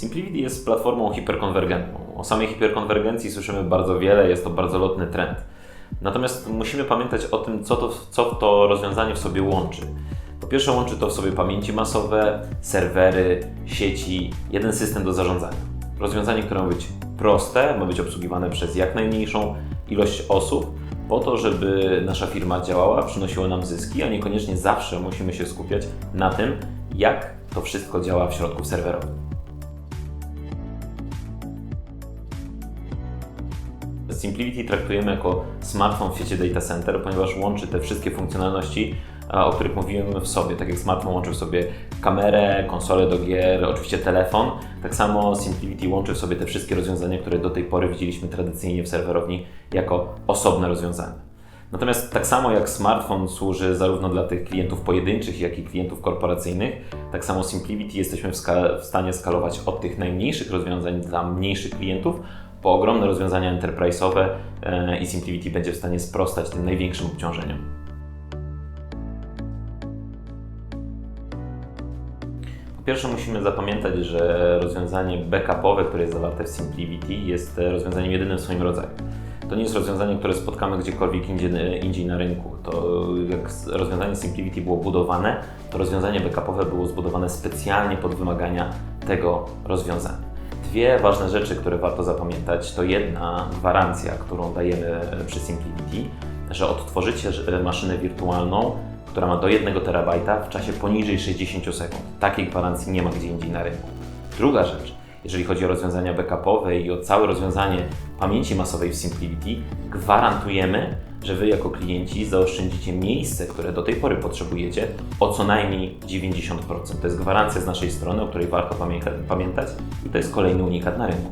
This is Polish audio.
SimpliVity jest platformą hiperkonwergentną. O samej hiperkonwergencji słyszymy bardzo wiele, jest to bardzo lotny trend. Natomiast musimy pamiętać o tym, co to, co to rozwiązanie w sobie łączy. Po pierwsze, łączy to w sobie pamięci masowe, serwery, sieci, jeden system do zarządzania. Rozwiązanie, które ma być proste, ma być obsługiwane przez jak najmniejszą ilość osób, po to, żeby nasza firma działała, przynosiła nam zyski, a niekoniecznie zawsze musimy się skupiać na tym, jak to wszystko działa w środku serwerowym. SimpliVity traktujemy jako smartfon w świecie data center, ponieważ łączy te wszystkie funkcjonalności, o których mówiłem w sobie. Tak jak smartfon łączy w sobie kamerę, konsolę do gier, oczywiście telefon, tak samo SimpliVity łączy w sobie te wszystkie rozwiązania, które do tej pory widzieliśmy tradycyjnie w serwerowni jako osobne rozwiązania. Natomiast tak samo jak smartfon służy zarówno dla tych klientów pojedynczych, jak i klientów korporacyjnych, tak samo SimpliVity jesteśmy w, w stanie skalować od tych najmniejszych rozwiązań dla mniejszych klientów po ogromne rozwiązania enterprise'owe e, i SimpliVity będzie w stanie sprostać tym największym obciążeniom. Po pierwsze musimy zapamiętać, że rozwiązanie backupowe, które jest zawarte w SimpliVity jest e, rozwiązaniem jedynym w swoim rodzaju. To nie jest rozwiązanie, które spotkamy gdziekolwiek indziej, indziej na rynku. To jak rozwiązanie SimpliVity było budowane, to rozwiązanie backupowe było zbudowane specjalnie pod wymagania tego rozwiązania. Dwie ważne rzeczy, które warto zapamiętać, to jedna gwarancja, którą dajemy przy SimpliVity, że odtworzycie że- maszynę wirtualną, która ma do 1 terabajta w czasie poniżej 60 sekund. Takiej gwarancji nie ma gdzie indziej na rynku. Druga rzecz, jeżeli chodzi o rozwiązania backupowe i o całe rozwiązanie pamięci masowej w SimpliVity, gwarantujemy, że Wy jako klienci zaoszczędzicie miejsce, które do tej pory potrzebujecie, o co najmniej 90%. To jest gwarancja z naszej strony, o której warto pamięta- pamiętać i to jest kolejny unikat na rynku.